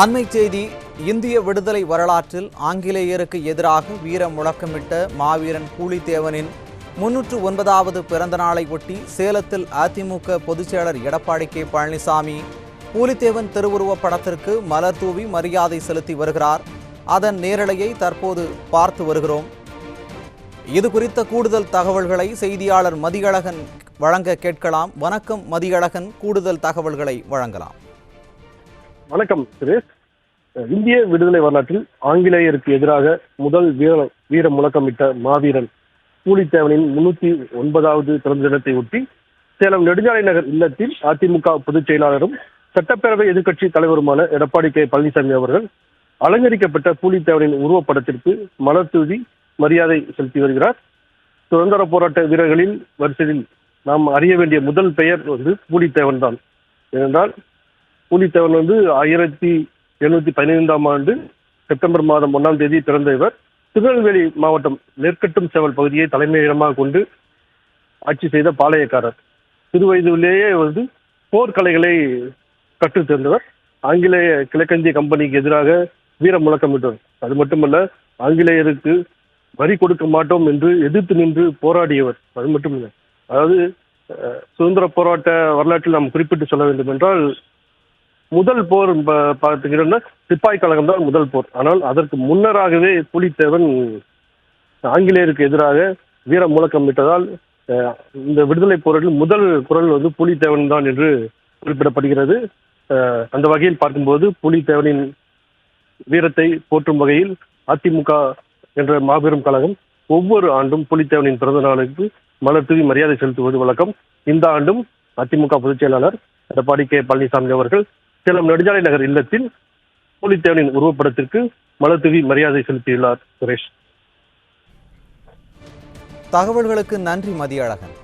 அண்மை செய்தி இந்திய விடுதலை வரலாற்றில் ஆங்கிலேயருக்கு எதிராக வீர முழக்கமிட்ட மாவீரன் பூலித்தேவனின் முன்னூற்று ஒன்பதாவது பிறந்த நாளை ஒட்டி சேலத்தில் அதிமுக பொதுச்செயலர் எடப்பாடி கே. பழனிசாமி பூலித்தேவன் திருவுருவப் படத்திற்கு மலர் தூவி மரியாதை செலுத்தி வருகிறார். அதன் நேரலையை தற்போது பார்த்து வருகிறோம். இது குறித்த கூடுதல் தகவல்களை செய்தியாளர் மதியழகன் வழங்க கேட்கலாம். வணக்கம் மதியழகன். கூடுதல் தகவல்களை வழங்கலாம். வணக்கம் சுரேஷ் இந்திய விடுதலை வரலாற்றில் ஆங்கிலேயருக்கு எதிராக முதல் வீர வீர முழக்கமிட்ட மாவீரன் கூலித்தேவனின் முன்னூத்தி ஒன்பதாவது பிறந்த தினத்தை ஒட்டி சேலம் நெடுஞ்சாலை நகர் இல்லத்தில் அதிமுக பொதுச் செயலாளரும் சட்டப்பேரவை எதிர்க்கட்சி தலைவருமான எடப்பாடி கே. பழனிசாமி அவர்கள் அலங்கரிக்கப்பட்ட பூலித்தேவனின் உருவப்படத்திற்கு மலர் தூவி மரியாதை செலுத்தி வருகிறார். சுதந்திர போராட்ட வீரர்களின் வரிசையில் நாம் அறிய வேண்டிய முதல் பெயர் வந்து பூலித்தேவன் தான். ஏனென்றால் பூலித்தேவன் வந்து ஆயிரத்தி எழுநூத்தி பதினைந்தாம் ஆண்டு செப்டம்பர் மாதம் ஒன்றாம் தேதி பிறந்த இவர். திருநெல்வேலி மாவட்டம் நெற்கட்டும் செவல் பகுதியை தலைமையிடமாக கொண்டு ஆட்சி செய்த பாளையக்காரர். சிறுவயதிலேயே வந்து போர்க்கலைகளை கற்றுத் தேர்ந்தவர் ஆங்கிலேய கிழக்கந்திய கம்பெனிக்கு எதிராக வீர முழக்கமிட்டவர் அது மட்டுமல்ல ஆங்கிலேயருக்கு வரி கொடுக்க மாட்டோம் என்று எதிர்த்து நின்று போராடியவர். அது மட்டுமில்லை. அதாவது அஹ், சுதந்திர போராட்ட வரலாற்றில் நாம் குறிப்பிட்டு சொல்ல வேண்டும் என்றால் முதல் போர் பார்த்துக்கிட்டோம்னா சிப்பாய் கழகம் தான் முதல் போர். ஆனால் அதற்கு முன்னராகவே புலித்தேவன் ஆங்கிலேயருக்கு எதிராக வீர முழக்கம் விட்டதால் இந்த விடுதலை போரில் முதல் குரல் வந்து புலித்தேவன் தான் என்று குறிப்பிடப்படுகிறது. அந்த வகையில் பார்க்கும்போது புலித்தேவனின் வீரத்தை போற்றும் வகையில் அதிமுக என்ற மாபெரும் கழகம் ஒவ்வொரு ஆண்டும் புலித்தேவனின் பிறந்த நாளுக்கு மலர் தூவி மரியாதை செலுத்துவது வழக்கம். இந்த ஆண்டும் அதிமுக பொதுச் செயலாளர் எடப்பாடி கே. பழனிசாமி அவர்கள் சேலம் நெடுஞ்சாலை நகர் இல்லத்தில் போலித்தேவனின் உருவப்படத்திற்கு மலர்தூவி மரியாதை செலுத்தியுள்ளார் சுரேஷ். தகவல்களுக்கு நன்றி மதியழகன்.